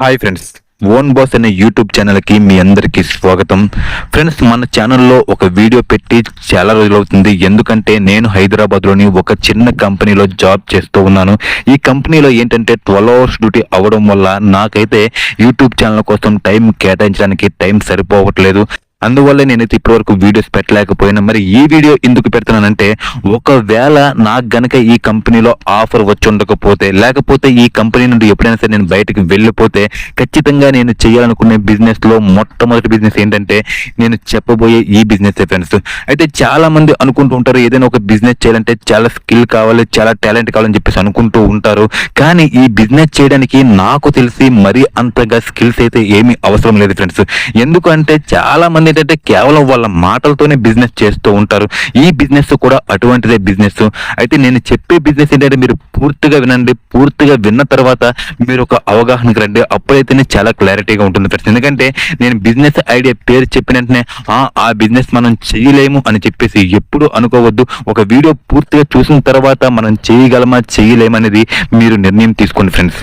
Hi friends own boss అనే YouTube ఛానల్కి మీ అందరికీ స్వాగతం. ఫ్రెండ్స్ మన ఛానల్లో ఒక వీడియో పెట్టి చాలా రోజులు అవుతుంది. ఎందుకంటే నేను హైదరాబాద్లోని ఒక చిన్న కంపెనీలో జాబ్ చేస్తూ ఉన్నాను. ఈ కంపెనీలో ఏంటంటే ట్వెల్వ్ అవర్స్ డ్యూటీ అవ్వడం వల్ల నాకైతే యూట్యూబ్ ఛానల్ కోసం టైం కేటాయించడానికి టైం సరిపోవట్లేదు. అందువల్ల నేనైతే ఇప్పటివరకు వీడియోస్ పెట్టలేకపోయినా మరి ఈ వీడియో ఎందుకు పెడుతున్నానంటే ఒకవేళ నాకు గనక ఈ కంపెనీలో ఆఫర్ వచ్చి ఉండకపోతే లేకపోతే ఈ కంపెనీ నుండి ఎప్పుడైనా సరే నేను బయటకు వెళ్ళిపోతే ఖచ్చితంగా నేను చేయాలనుకునే బిజినెస్లో మొట్టమొదటి బిజినెస్ ఏంటంటే నేను చెప్పబోయే ఈ బిజినెస్ ఫ్రెండ్స్. అయితే చాలా మంది అనుకుంటూ ఉంటారు ఏదైనా ఒక బిజినెస్ చేయాలంటే చాలా స్కిల్ కావాలి చాలా టాలెంట్ కావాలని చెప్పేసి అనుకుంటూ ఉంటారు. కానీ ఈ బిజినెస్ చేయడానికి నాకు తెలిసి మరీ అంతగా స్కిల్స్ అయితే ఏమీ అవసరం లేదు ఫ్రెండ్స్. ఎందుకంటే చాలా మంది ఏంటంటే కేవలం వాళ్ళ మాటలతోనే బిజినెస్ చేస్తూ ఉంటారు ఈ బిజినెస్ కూడా అటువంటిదే బిజినెస్ అయితే నేను చెప్పే బిజినెస్ ఏంటంటే మీరు పూర్తిగా వినండి పూర్తిగా విన్న తర్వాత మీరు ఒక అవగాహనకు రండి. అప్పుడైతేనే చాలా క్లారిటీగా ఉంటుంది ఫ్రెండ్స్ ఎందుకంటే నేను బిజినెస్ ఐడియా పేరు చెప్పిన వెంటనే "ఆ, ఆ బిజినెస్ మనం చేయలేము అని చెప్పేసి ఎప్పుడు అనుకోవద్దు. ఒక వీడియో పూర్తిగా చూసిన తర్వాత మనం చేయగలమా చేయలేమనేది మీరు నిర్ణయం తీసుకోండి ఫ్రెండ్స్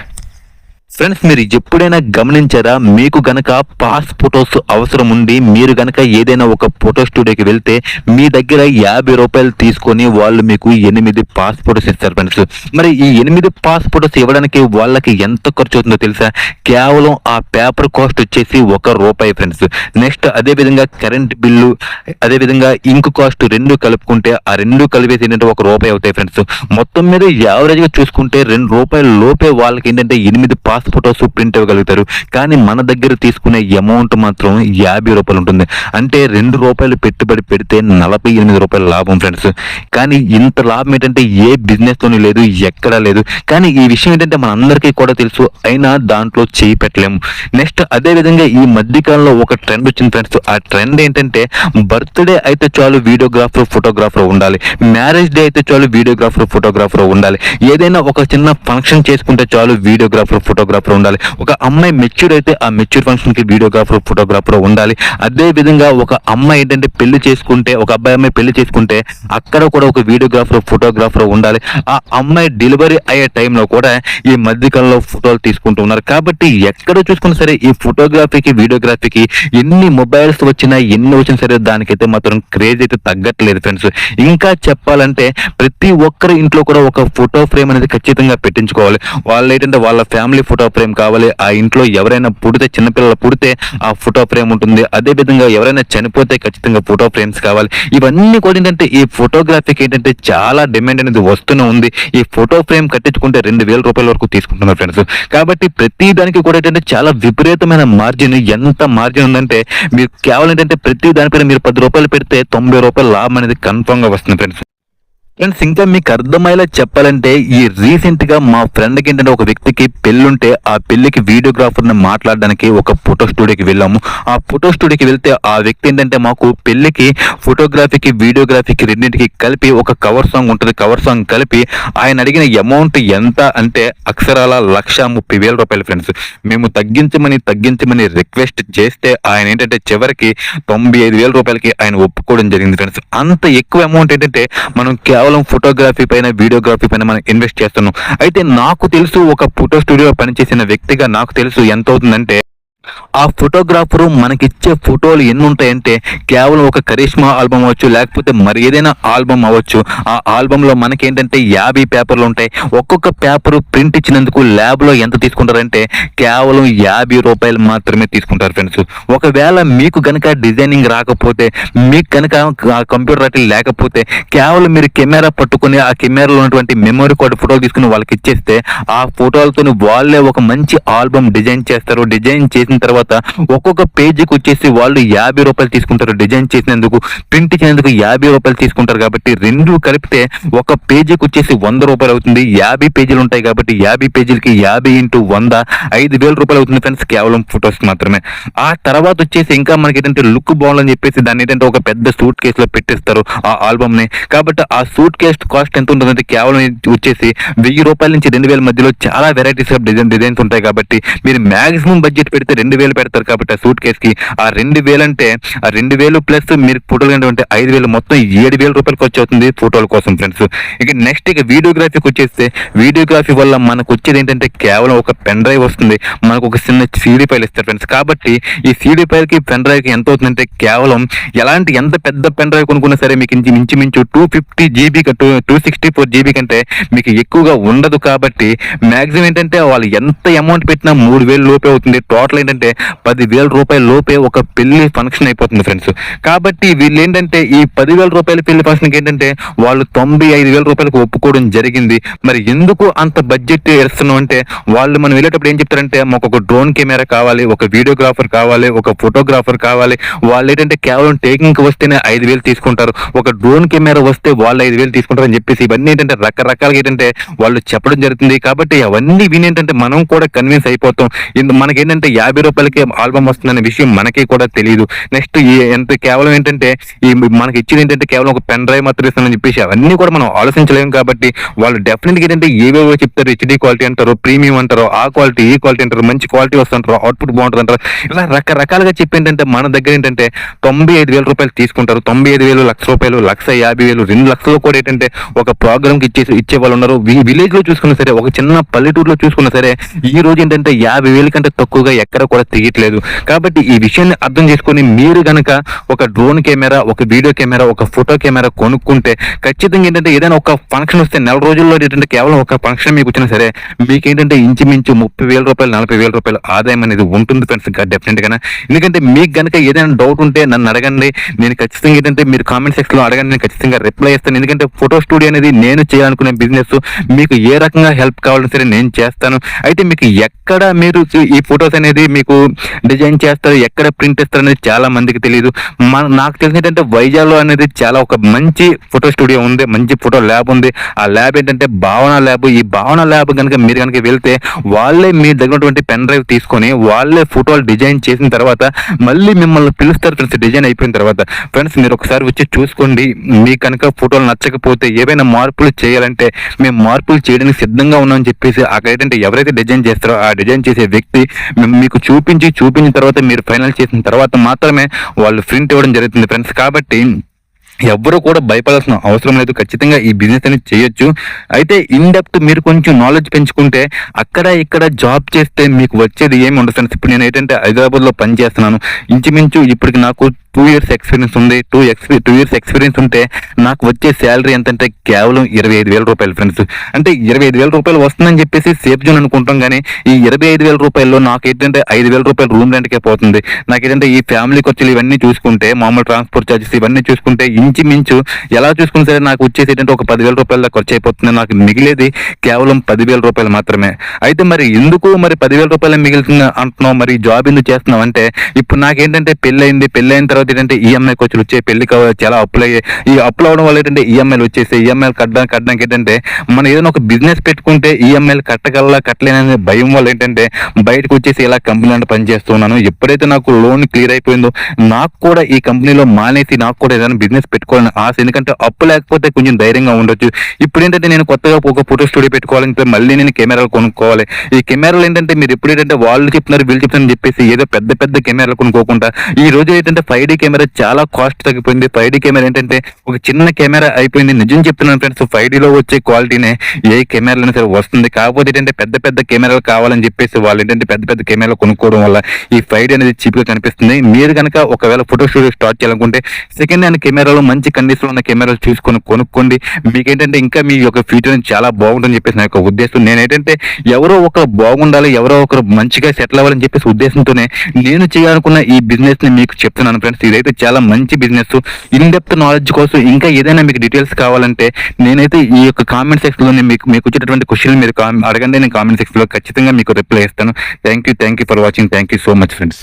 ఫ్రెండ్స్ మీరు ఎప్పుడైనా గమనించారా? మీకు గనక పాస్ ఫొటోస్ అవసరం ఉండి మీరు గనక ఏదైనా ఒక ఫోటో స్టూడియోకి వెళ్తే మీ దగ్గర యాభై రూపాయలు తీసుకొని వాళ్ళు మీకు ఎనిమిది పాస్ ఫొటోస్ ఇస్తారు ఫ్రెండ్స్ మరి ఈ ఎనిమిది పాస్ ఫొటోస్ ఇవ్వడానికి వాళ్ళకి ఎంత ఖర్చు అవుతుందో తెలుసా? కేవలం ఆ పేపర్ కాస్ట్ వచ్చేసి ఒక రూపాయి ఫ్రెండ్స్ నెక్స్ట్ అదే విధంగా కరెంట్ బిల్లు అదే విధంగా ఇంక్ కాస్ట్ రెండు కలుపుకుంటే ఆ రెండు కలిపేసి ఏంటంటే ఒక రూపాయి అవుతాయి ఫ్రెండ్స్ మొత్తం మీద యావరేజ్గా చూసుకుంటే రెండు రూపాయల లోపే వాళ్ళకి ఏంటంటే ఎనిమిది పాస్ ఫొటోస్ ప్రింట్ ఇవ్వగలుగుతారు కానీ మన దగ్గర తీసుకునే అమౌంట్ మాత్రం యాభై రూపాయలు ఉంటుంది. అంటే రెండు రూపాయలు పెట్టుబడి పెడితే నలభై ఎనిమిది రూపాయల లాభం ఫ్రెండ్స్. కానీ ఇంత లాభం ఏంటంటే ఏ బిజినెస్లోనూ లేదు ఎక్కడా లేదు. కానీ ఈ విషయం ఏంటంటే మన అందరికీ కూడా తెలుసు అయినా దాంట్లో చేయి పెట్టలేము. నెక్స్ట్ అదేవిధంగా ఈ మధ్యకాలంలో ఒక ట్రెండ్ వచ్చింది ఫ్రెండ్స్. ఆ ట్రెండ్ ఏంటంటే బర్త్డే అయితే చాలు వీడియోగ్రాఫర్ ఫోటోగ్రాఫర్ ఉండాలి. మ్యారేజ్ డే అయితే చాలు వీడియోగ్రాఫర్ ఫోటోగ్రాఫర్ ఉండాలి. ఏదైనా ఒక చిన్న ఫంక్షన్ చేసుకుంటే చాలు వీడియోగ్రాఫర్ ఫోటోగ్రాఫర్ ఉండాలి. ఒక అమ్మాయి మెచ్యూర్ అయితే ఆ మెచ్యూర్ ఫంక్షన్కి వీడియోగ్రాఫర్ ఫోటోగ్రాఫర్ ఉండాలి. అదే విధంగా ఒక అమ్మాయి ఏంటంటే పెళ్ళి చేసుకుంటే ఒక అబ్బాయి అమ్మాయి పెళ్ళి చేసుకుంటే అక్కడ కూడా ఒక వీడియోగ్రాఫర్ ఫోటోగ్రాఫర్ ఉండాలి. ఆ అమ్మాయి డెలివరీ అయ్యే టైంలో కూడా ఈ మధ్యకాలంలో ఫోటోలు తీసుకుంటూ ఉన్నారు. కాబట్టి ఎక్కడ చూసుకున్నా సరే ఈ ఫోటోగ్రఫీకి వీడియోగ్రఫీకి ఎన్ని మొబైల్స్ వచ్చినా ఎన్ని వచ్చినా సరే దానికైతే మాత్రం క్రేజ్ అయితే తగ్గట్లేదు ఫ్రెండ్స్ ఇంకా చెప్పాలంటే ప్రతి ఒక్కరి ఇంట్లో కూడా ఒక ఫోటో ఫ్రేమ్ అనేది ఖచ్చితంగా పెట్టించుకోవాలి. వాళ్ళు ఏంటంటే వాళ్ళ ఫ్యామిలీ ఫోటో ఫోటో ఫ్రేమ్ కావాలి. ఆ ఇంట్లో ఎవరైనా పుడితే చిన్నపిల్లలు పుడితే ఆ ఫోటో ఫ్రేమ్ ఉంటుంది. అదే విధంగా ఎవరైనా చనిపోతే ఖచ్చితంగా ఫోటో ఫ్రేమ్స్ కావాలి. ఇవన్నీ కూడా ఏంటంటే ఈ ఫోటోగ్రఫీకి ఏంటంటే చాలా డిమాండ్ అనేది వస్తూనే ఉంది. ఈ ఫోటో ఫ్రేమ్ కట్టించుకుంటే రెండు వేల రూపాయల వరకు తీసుకుంటున్నారు ఫ్రెండ్స్. కాబట్టి ప్రతి దానికి కూడా ఏంటంటే చాలా విపరీతమైన మార్జిన్ ఎంత మార్జిన్ ఉందంటే మీరు కేవలం ఏంటంటే ప్రతి దానిపైన మీరు పది రూపాయలు పెడితే తొంభై రూపాయల లాభం అనేది కన్ఫర్మ్గా వస్తుంది ఫ్రెండ్స్. ఫ్రెండ్స్ ఇంకా మీకు అర్థమయ్యేలా చెప్పాలంటే ఈ రీసెంట్గా మా ఫ్రెండ్కి ఏంటంటే ఒక వ్యక్తికి పెళ్ళుంటే ఆ పెళ్ళికి వీడియోగ్రాఫర్ని మాట్లాడడానికి ఒక ఫోటో స్టూడియోకి వెళ్ళాము. ఆ ఫోటో స్టూడియోకి వెళ్తే ఆ వ్యక్తి ఏంటంటే మాకు పెళ్ళికి ఫోటోగ్రఫీకి వీడియోగ్రఫీకి రెండింటికి కలిపి ఒక కవర్ సాంగ్ ఉంటుంది. కవర్ సాంగ్ కలిపి ఆయన అడిగిన అమౌంట్ ఎంత అంటే అక్షరాల లక్ష ముప్పై వేల రూపాయలు ఫ్రెండ్స్ మేము తగ్గించమని తగ్గించమని రిక్వెస్ట్ చేస్తే ఆయన ఏంటంటే చివరికి తొంభై ఐదు వేల రూపాయలకి ఆయన ఒప్పుకోవడం జరిగింది ఫ్రెండ్స్ అంత ఎక్కువ అమౌంట్ ఏంటంటే మనం కేవలం ఫోటోగ్రఫీ పైన వీడియోగ్రఫీ పైన మనం ఇన్వెస్ట్ చేస్తున్నాం. అయితే నాకు తెలుసు ఒక ఫోటో స్టూడియో పనిచేసిన వ్యక్తిగా నాకు తెలుసు ఎంత అవుతుందంటే ఆ ఫోటోగ్రాఫరు మనకిచ్చే ఫోటోలు ఎన్ని ఉంటాయంటే కేవలం ఒక కరిష్మా ఆల్బమ్ అవ్వచ్చు లేకపోతే మరి ఏదైనా ఆల్బమ్ అవ్వచ్చు. ఆ ఆల్బంలో మనకేంటంటే యాభై పేపర్లు ఉంటాయి ఒక్కొక్క పేపర్ ప్రింట్ ఇచ్చినందుకు ల్యాబ్లో ఎంత తీసుకుంటారంటే కేవలం యాభై రూపాయలు మాత్రమే తీసుకుంటారు ఫ్రెండ్స్. ఒకవేళ మీకు గనక డిజైనింగ్ రాకపోతే మీకు కనుక కంప్యూటర్ అట్లా లేకపోతే కేవలం మీరు కెమెరా పట్టుకుని ఆ కెమెరాలో ఉన్నటువంటి మెమరీ కార్డు ఫోటోలు తీసుకుని వాళ్ళకి ఇచ్చేస్తే ఆ ఫోటోలతో వాళ్ళే ఒక మంచి ఆల్బమ్ డిజైన్ చేస్తారు. డిజైన్ చేసిన తర్వాత తర్వాత ఒక్కొక్క పేజీకి వచ్చేసి వాళ్ళు యాభై రూపాయలు తీసుకుంటారు డిజైన్ చేసినందుకు ప్రింట్ చేసినందుకు యాభై రూపాయలు తీసుకుంటారు కాబట్టి రెండు కలిపితే ఒక పేజీకి వచ్చేసి వంద రూపాయలు అవుతుంది. యాభై పేజీలు ఉంటాయి కాబట్టి యాభై పేజీలకి యాభై ఇంటూ వంద ఐదు వేల రూపాయలు అవుతుంది ఫ్రెండ్స్ కేవలం ఫొటోస్ మాత్రమే. ఆ తర్వాత వచ్చేసి ఇంకా మనకి ఏంటంటే లుక్ బాగుందని చెప్పేసి దాన్ని ఏంటంటే ఒక పెద్ద సూట్ కేసులో పెట్టేస్తారు ఆ ఆల్బమ్ని కాబట్టి ఆ సూట్ కేస్ కాస్ట్ ఎంత ఉంటుందంటే కేవలం వచ్చేసి వెయ్యి రూపాయల నుంచి రెండు వేల మధ్యలో చాలా వెరైటీస్ ఆఫ్ డిజైన్ డిజైన్స్ ఉంటాయి కాబట్టి మీరు మాక్సిమం బడ్జెట్ పెడితే రెండు వేల వేలు పెడతారు కాబట్టి ఆ సూట్ కేసుకి ఆ రెండు వేలు అంటే ఆ రెండు వేలు ప్లస్ మీరు ఫోటోలు కంటే ఉంటే ఐదు వేలు మొత్తం ఏడు వేల రూపాయలు ఖర్చు అవుతుంది ఫోటోల కోసం ఫ్రెండ్స్ ఇక నెక్స్ట్ ఇక వీడియోగ్రఫీకి వచ్చేస్తే వీడియోగ్రఫీ వల్ల మనకు వచ్చేది ఏంటంటే కేవలం ఒక పెన్ డ్రైవ్ వస్తుంది. మనకు ఒక చిన్న సీడీ ఫైల్ ఇస్తారు ఫ్రెండ్స్ కాబట్టి ఈ సీడీ ఫైల్కి పెన్ డ్రైవ్కి ఎంత అవుతుందంటే కేవలం ఎలాంటి ఎంత పెద్ద పెన్ డ్రైవ్ కొనుక్కున్నా సరే మీకు ఇంచు మించు two fifty GB to two sixty four GB కంటే మీకు ఎక్కువగా ఉండదు కాబట్టి మ్యాక్సిమం ఏంటంటే వాళ్ళు ఎంత అమౌంట్ పెట్టినా మూడు వేలు లోపే అవుతుంది. టోటల్ ఏంటంటే పదివేల రూపాయల లోపే ఒక పెళ్ళి ఫంక్షన్ అయిపోతుంది ఫ్రెండ్స్ కాబట్టి వీళ్ళు ఏంటంటే ఈ పదివేల రూపాయల పెళ్ళి ఫంక్షన్కి ఏంటంటే వాళ్ళు తొంభై ఐదు వేల రూపాయలకు ఒప్పుకోవడం జరిగింది. మరి ఎందుకు అంత బడ్జెట్ ఇస్తున్నాం అంటే వాళ్ళు మనం వెళ్ళేటప్పుడు ఏం చెప్తారంటే మాకు ఒక డ్రోన్ కెమెరా కావాలి ఒక వీడియోగ్రాఫర్ కావాలి ఒక ఫోటోగ్రాఫర్ కావాలి. వాళ్ళు ఏంటంటే కేవలం టేకింగ్ వస్తేనే ఐదు వేలు తీసుకుంటారు. ఒక డ్రోన్ కెమెరా వస్తే వాళ్ళు ఐదు వేలు తీసుకుంటారు అని చెప్పేసి ఇవన్నీ ఏంటంటే రకరకాలుగా ఏంటంటే వాళ్ళు చెప్పడం జరుగుతుంది. కాబట్టి అవన్నీ విని ఏంటంటే మనం కూడా కన్విన్స్ అయిపోతాం. మనకేంటంటే యాభై రూపాయలు వాళ్ళకి ఆల్బమ్ వస్తుందనే విషయం మనకి కూడా తెలియదు నెక్స్ట్ ఎంత కేవలం ఏంటంటే ఈ మనకి ఇచ్చింది ఏంటంటే కేవలం ఒక పెన్ డ్రైవ్ మాత్రం ఇస్తానని చెప్పేసి అవన్నీ కూడా మనం ఆలోచించలేము కాబట్టి వాళ్ళు డెఫినెట్గా ఏంటంటే ఏవేవో చెప్తారు హెచ్డి క్వాలిటీ అంటారు ప్రీమియం అంటారు ఆ క్వాలిటీ ఈ క్వాలిటీ అంటారు మంచి క్వాలిటీ వస్తుంటారు అవుట్పుట్ బాగుంటుంది అంటారు ఇలా రకరకాలుగా చెప్పి ఏంటంటే మన దగ్గర ఏంటంటే తొంభై ఐదు వేల రూపాయలు తీసుకుంటారు. తొంభై ఐదు వేలు లక్ష రూపాయలు లక్ష యాభై వేలు రెండు లక్షలు కూడా ఏంటంటే ఒక ప్రోగ్రామ్కి ఇచ్చేసి ఇచ్చే వాళ్ళు ఉన్నారు. విలేజ్లో చూసుకున్నా సరే ఒక చిన్న పల్లెటూరులో చూసుకున్నా సరే ఈ రోజు ఏంటంటే యాభై వేల కంటే తక్కువగా ఎక్కడ కూడా తీయట్లేదు కాబట్టి ఈ విషయాన్ని అర్థం చేసుకొని మీరు గనక ఒక డ్రోన్ కెమెరా ఒక వీడియో కెమెరా ఒక ఫోటో కెమెరా కొనుక్కుంటే ఖచ్చితంగా ఏంటంటే ఏదైనా ఒక ఫంక్షన్ వస్తే నెల రోజుల్లో ఏంటంటే కేవలం ఒక ఫంక్షన్ మీకు వచ్చినా సరే మీకు ఏంటంటే ఇంచుమించు ముప్పై వేల రూపాయలు నలభై వేల రూపాయలు ఆదాయం అనేది ఉంటుంది ఫ్రెండ్స్ డెఫినెట్గా ఎందుకంటే మీకు గనక ఏదైనా డౌట్ ఉంటే నన్ను అడగండి. నేను ఖచ్చితంగా ఏంటంటే మీరు కామెంట్ సెక్షన్లో అడగండి. నేను ఖచ్చితంగా రిప్లై ఇస్తాను ఎందుకంటే ఫోటో స్టూడియో అనేది నేను చేయాలనుకునే బిజినెస్ మీకు ఏ రకంగా హెల్ప్ కావాలని సరే నేను చేస్తాను. అయితే మీకు ఎక్కడ మీరు ఈ ఫొటోస్ అనేది మీకు డిజైన్ చేస్తారు ఎక్కడ ప్రింట్ ఇస్తారు అనేది చాలా మందికి తెలియదు మన నాకు తెలిసి ఏంటంటే వైజాగ్లో అనేది చాలా ఒక మంచి ఫోటో స్టూడియో ఉంది మంచి ఫోటో ల్యాబ్ ఉంది. ఆ ల్యాబ్ ఏంటంటే భావన ల్యాబ్. ఈ భావన ల్యాబ్ కనుక మీరు కనుక వెళ్తే వాళ్ళే మీ దగ్గర ఉన్నటువంటి పెన్ డ్రైవ్ తీసుకొని వాళ్ళే ఫోటోలు డిజైన్ చేసిన తర్వాత మళ్ళీ మిమ్మల్ని పిలుస్తారు ఫ్రెండ్స్ డిజైన్ అయిపోయిన తర్వాత. ఫ్రెండ్స్ మీరు ఒకసారి వచ్చి చూసుకోండి. మీ కనుక ఫోటోలు నచ్చకపోతే ఏవైనా మార్పులు చేయాలంటే మేము మార్పులు చేయడానికి సిద్ధంగా ఉన్నామని చెప్పేసి అక్కడ ఏంటంటే ఎవరైతే డిజైన్ చేస్తారో ఆ డిజైన్ చేసే వ్యక్తి మీకు చూపించి చూపించిన తర్వాత మీరు ఫైనల్ చేసిన తర్వాత మాత్రమే వాళ్ళు ప్రింట్ ఇవ్వడం జరుగుతుంది ఫ్రెండ్స్ కాబట్టి ఎవ్వరూ కూడా భయపడాల్సిన అవసరం లేదు. ఖచ్చితంగా ఈ బిజినెస్ అనేది చేయొచ్చు. అయితే ఇన్ డెప్త్ మీరు కొంచెం నాలెడ్జ్ పెంచుకుంటే అక్కడ ఇక్కడ జాబ్ చేస్తే మీకు వచ్చేది ఏమి ఉండదు. ఫ్రెండ్స్ ఇప్పుడు నేను ఏంటంటే హైదరాబాద్లో పని చేస్తున్నాను. ఇంచుమించు ఇప్పటికి నాకు టూ ఇయర్స్ ఎక్స్పీరియన్స్ ఉంది. టూ ఎక్స్పీ టూ ఇయర్స్ ఎక్స్పీరియన్స్ ఉంటే నాకు వచ్చే శాలరీ ఎంతంటే కేవలం ఇరవై ఐదు వేల రూపాయలు ఫ్రెండ్స్ అంటే ఇరవై ఐదు వేల రూపాయలు వస్తుందని చెప్పేసి సేఫ్ జోన్ అనుకుంటాం కానీ ఈ ఇరవై ఐదు వేల రూపాయల్లో నాకు ఏంటంటే ఐదు వేల రూపాయలు రూమ్ రెంట్కే పోతుంది. నాకు ఏంటంటే ఈ ఫ్యామిలీ ఖర్చులు ఇవన్నీ చూసుకుంటే మామూలు ట్రాన్స్పోర్ట్ ఛార్జెస్ ఇవన్నీ చూసుకుంటే ఇంచుమించు ఎలా చూసుకున్నా సరే నాకు వచ్చేసి ఏంటంటే ఒక పదివేల రూపాయల దాకా ఖర్చు అయిపోతుంది. నాకు మిగిలేది కేవలం పదివేల రూపాయలు మాత్రమే. అయితే మరి ఎందుకు మరి పదివేల రూపాయలు మిగులుతుంది అంటున్నావు? మరి జాబ్ ఎందుకు చేస్తున్నావు అంటే ఇప్పుడు నాకేంటంటే పెళ్ళి అయింది పెళ్ళి అయిన తర్వాత ఏంటంటే ఈఎంఐ ఖర్చులు వచ్చాయి. పెళ్ళి చాలా అప్పులు అయ్యాయి. ఈ అప్పులు అవడం వల్ల ఏంటంటే ఈఎంఐలు వచ్చేసి ఈఎంఐలు కట్టడానికి కట్టడానికి ఏంటంటే మనం ఏదైనా ఒక బిజినెస్ పెట్టుకుంటే ఈఎంఐలు కట్టగలరా కట్టలేననే భయం వల్ల ఏంటంటే బయటకు వచ్చేసి ఇలా కంపెనీ అంటే పనిచేస్తున్నాను ఎప్పుడైతే నాకు లోన్ క్లియర్ అయిపోయిందో నాకు కూడా ఈ కంపెనీలో మానేసి నాకు కూడా ఏదైనా బిజినెస్ పెట్టుకోవాలని ఆశ. ఎందుకంటే అప్పు లేకపోతే కొంచెం ధైర్యంగా ఉండొచ్చు. ఇప్పుడు ఏంటంటే నేను కొత్తగా ఒక ఫోటో స్టూడియో పెట్టుకోవాలంటే మళ్ళీ నేను కెమెరాలు కొనుక్కోవాలి. ఈ కెమెరాలు ఏంటంటే మీరు ఎప్పుడు ఏంటంటే వాళ్ళు చెప్తున్నారు వీళ్ళు చెప్తున్నారని చెప్పేసి ఏదో పెద్ద పెద్ద కెమెరాలు కొనుక్కోకుండా. ఈ రోజు ఏంటంటే ఫైవ్ డీ కెమెరా చాలా కాస్ట్ తగ్గిపోయింది. ఫైవ్ డీ కెమెరా ఏంటంటే ఒక చిన్న కెమెరా అయిపోయింది. నిజం చెప్తున్నాను ఫ్రెండ్స్ ఫైవ్ డీలో వచ్చే క్వాలిటీనే ఏ కెమెరాలైనా సరే వస్తుంది. కాకపోతే ఏంటంటే పెద్ద పెద్ద కెమెరాలు కావాలని చెప్పేసి వాళ్ళు ఏంటంటే పెద్ద పెద్ద కెమెరాలు కొనుక్కోవడం వల్ల ఈ ఫైవ్ డీ అనేది చీప్గా కనిపిస్తుంది. మీరు కనుక ఒకవేళ ఫోటో స్టూడియో స్టార్ట్ చేయాలనుకుంటే సెకండ్ హ్యాండ్ కెమెరాలో మంచి కండిషన్లో ఉన్న కెమెరాలు చూసుకొని కొనుక్కోండి. మీకేంటంటే ఇంకా మీ యొక్క ఫ్యూచర్ చాలా బాగుంటుందని చెప్పేసి నా యొక్క ఉద్దేశం. నేనేంటంటే ఎవరో ఒక బాగుండాలి ఎవరో ఒకరు మంచిగా సెటిల్ అవ్వాలని చెప్పేసి ఉద్దేశంతోనే నేను చేయాలనుకున్న ఈ బిజినెస్ని మీకు చెప్తున్నాను ఫ్రెండ్స్ ఇదైతే చాలా మంచి బిజినెస్ ఇన్ డెప్త్ నాలెడ్జ్ కోసం ఇంకా ఏదైనా మీకు డీటెయిల్స్ కావాలంటే నేనైతే ఈ యొక్క కామెంట్ సెక్షన్లో మీకు మీకు వచ్చేటటువంటి క్వశ్చన్ మీరు అడగండి. నేను కామెంట్ సెక్షన్లో ఖచ్చితంగా మీకు రిప్లై ఇస్తాను. Thank you thank you for watching thank you so much friends